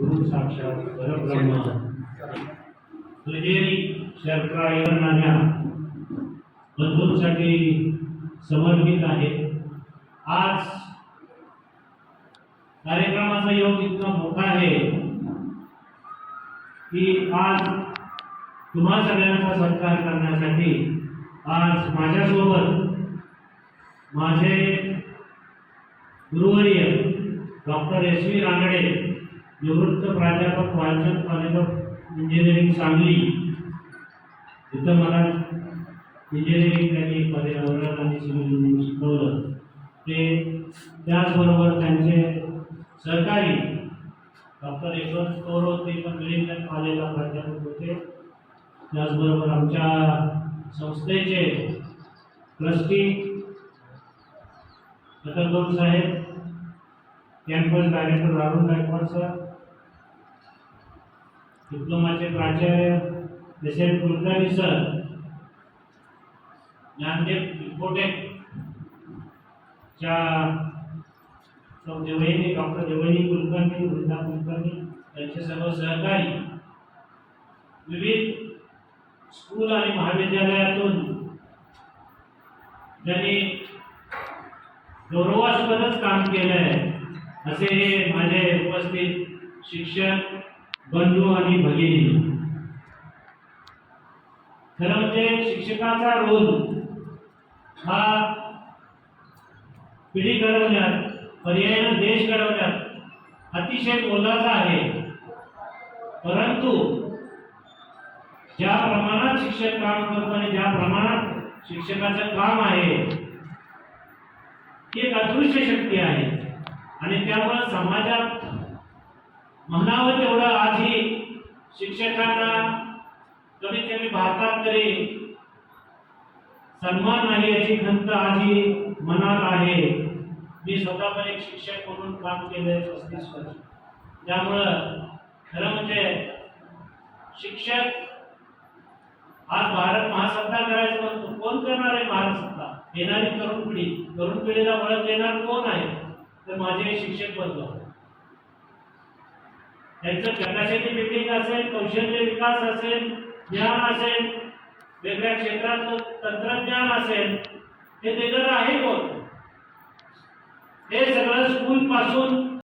गुरु साक्षात परब्रह्म. शर्करा शर्करायणाऱ्या बंधूंसाठी समर्पित आहे आज कार्यक्रमाचा योग इतका मोठा आहे की आज तुम्हा सगळ्यांचा सत्कार करण्यासाठी आज माझ्यासोबत माझे गुरुवर्य डॉक्टर एस व्ही रांगडे निवृत्त प्राध्यापक Walchand college of engineering Sangli. तिथं मला इंजिनिअरिंग त्यांनी पर्यावरण आणि सिव्हिल शिकवलं. ते त्याचबरोबर त्यांचे सहकारी डॉक्टर यशवंत कौर होते पण विलिंगडन कॉलेजला प्राध्यापक होते. त्याचबरोबर आमच्या संस्थेचे ट्रस्टी कटलगौड साहेब campus director Rahul Gaikwad sir डिप्लोमाचे प्राचार्य एस कुलकर्णी सर ज्ञानदेव इन्फोटेक च्या देवहिनी डॉक्टर देवहिनी कुलकर्णी वृंदा कुलकर्णी यांचे सर्व सहकारी विविध स्कूल आणि महाविद्यालयातून ज्यांनी गौरवास्पदच काम केलं आहे असे हे माझे उपस्थित शिक्षक बंधू आणि भगिनी खरं म्हणजे शिक्षकाचा रोल हा पिढी घडवण्यात पर्यायानं देश घडवण्यात अतिशय मोलाचा आहे. परंतु ज्या प्रमाणात शिक्षक काम करतो आणि ज्या प्रमाणात शिक्षकाचं काम आहे ती एक अदृश्य शक्ती आहे. आणि त्यामुळे समाजात म्हणावं तेवढं आधी शिक्षकांना कमीत कमी भारतात तरी सन्मान नाही याची खंत आधी मनात आहे. मी स्वतः पण एक शिक्षक म्हणून काम केलंय पस्तीस वर्ष त्यामुळं खरं म्हणजे शिक्षक आज भारत महासत्ता करायचं म्हणतो कोण करणार आहे महासत्ता? येणारी तरुण पिढी. तरुण पिढीला ओळख देणार कोण आहे? तर माझे शिक्षक बंधू त्यांचं कॅपॅसिटी बिल्डिंग असेल कौशल्य विकास असेल ज्ञान असेल वेगळ्या क्षेत्रात तंत्रज्ञान असेल हे देणारं आहे कोण? हे सगळं स्कूल पासून